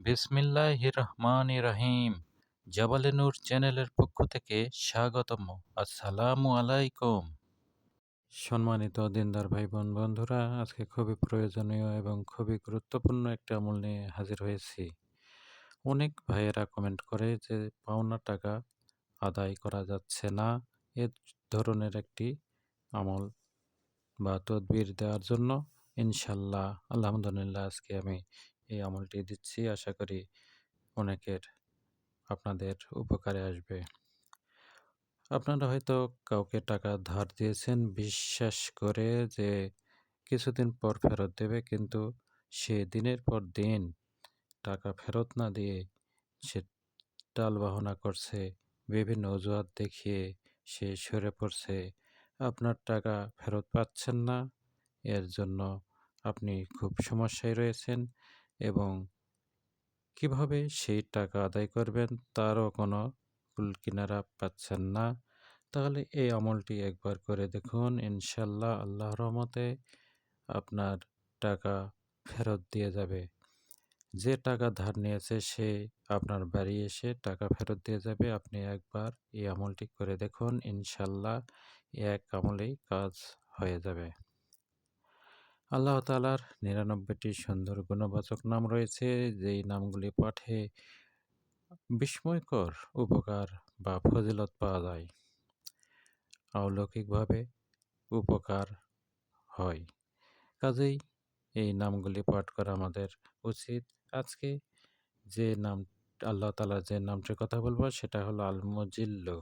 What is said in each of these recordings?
বিসমিল্লাহির রহমানির রহিম জাবালে নূর চ্যানেলের পক্ষ থেকে স্বাগতম। আসসালামু আলাইকুম। সম্মানিত দিনদার ভাই বোন বন্ধুরা, আজকে খুবই প্রয়োজনীয় এবং খুবই গুরুত্বপূর্ণ একটা আমল নিয়ে হাজির হয়েছি। অনেক ভাইয়েরা কমেন্ট করে যে, পাওনা টাকা আদায় করা যাচ্ছে না। এ ধরনের একটি আমল বা তদবির দেওয়ার জন্য ইনশাল্লাহ, আলহামদুলিল্লাহ, আজকে আমি এই আমলটি দিচ্ছি। আশা করি অনেকের আপনাদের উপকারে আসবে। আপনারা হয়তো কাউকে টাকা ধার দিয়েছেন, বিশ্বাস করে যে কিছুদিন পর ফেরত দেবে, কিন্তু সে দিনের পর দিন টাকা ফেরত না দিয়ে সে টাল বাহনা করছে, বিভিন্ন অজুহাত দেখিয়ে সে সরে পড়ছে। আপনার টাকা ফেরত পাচ্ছেন না, এর জন্য আপনি খুব সমস্যায় রয়েছেন। এবং কীভাবে সেই টাকা আদায় করবেন তারও কোনো কুলকিনারা পাচ্ছেন না। তাহলে এই আমলটি একবার করে দেখুন ইনশাল্লাহ আল্লাহ রহমতে আপনার টাকা ফেরত দিয়ে যাবে। যে টাকা ধার নিয়েছে সে আপনার বাড়ি এসে টাকা ফেরত দিয়ে যাবে। আপনি একবার এই আমলটি করে দেখুন ইনশাল্লাহ এক আমলেই কাজ হয়ে যাবে। আল্লাহ তালার নিরানব্বইটি সুন্দর গুণবাচক নাম রয়েছে, যেই নামগুলি পাঠে বিস্ময়কর উপকার বা ফজিলত পাওয়া যায়। অলৌকিকভাবে উপকার হয়। কাজেই এই নামগুলি পাঠ করা আমাদের উচিত। আজকে যে নাম, আল্লাহ তালার যে নামটির কথা বলব, সেটা হলো আল মজিল্লু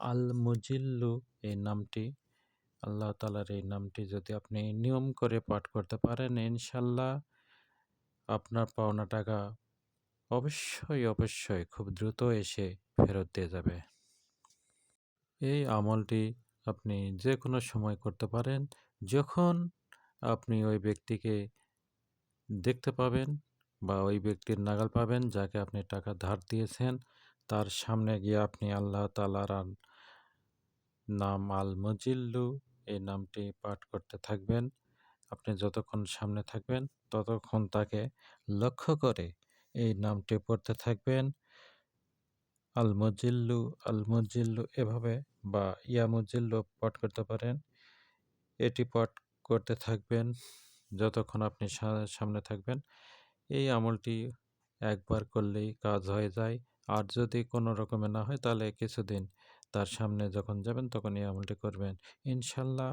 আল মুজিল্লু এই নামটি আল্লাহ তালার এই নামটি যদি আপনি নিয়ম করে পাঠ করতে পারেন ইনশাল্লাহ আপনার পাওনা টাকা অবশ্যই অবশ্যই খুব দ্রুত এসে ফেরত দিয়ে যাবে। এই আমলটি আপনি যে কোনো সময় করতে পারেন, যখন আপনি ওই ব্যক্তিকে দেখতে পাবেন বা ওই ব্যক্তির নাগাল পাবেন যাকে আপনি টাকা ধার দিয়েছেন, তার সামনে গিয়ে আপনি আল্লাহ তালার নাম আল মজিল্লু এই নামটি পাঠ করতে থাকবেন। আপনি যতক্ষণ সামনে থাকবেন, ততক্ষণ তাকে লক্ষ্য করে এই নামটি পড়তে থাকবেন। আল মজিল্লু আল মজিল্লু এভাবে বা ইয়া মজিল্লু পাঠ করতে পারেন। এটি পাঠ করতে থাকবেন যতক্ষণ আপনি সামনে থাকবেন। এই আমলটি একবার করলেই কাজ হয়ে যায়। আর যদি কোনো রকমে না হয়, তাহলে কিছুদিন তার সামনে যখন যাবেন তখন এই আমলটি করবেন, ইনশাল্লাহ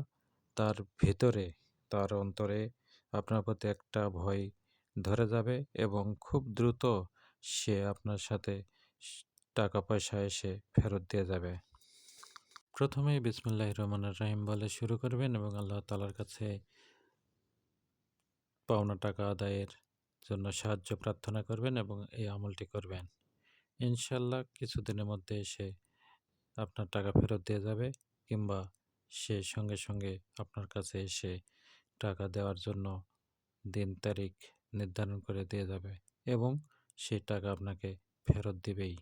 তার ভিতরে, তার অন্তরে আপনার প্রতি একটা ভয় ধরে যাবে এবং খুব দ্রুত সে আপনার সাথে টাকা পয়সা এসে ফেরত দিয়ে যাবে। প্রথমেই বিসমুল্লাহ রহমান রাহিম বলে শুরু করবেন এবং আল্লাহ তালার কাছে পাওনা টাকা আদায়ের জন্য সাহায্য প্রার্থনা করবেন এবং এই আমলটি করবেন। ইনশাল্লাহ কিছুদিনের মধ্যে এসে আপনার টাকা ফেরত দিয়ে যাবে কিংবা সে সঙ্গে সঙ্গে আপনার কাছে এসে টাকা দেওয়ার জন্য দিন তারিখ নির্ধারণ করে দিয়ে যাবে এবং সেই টাকা আপনাকে ফেরত দিবেই।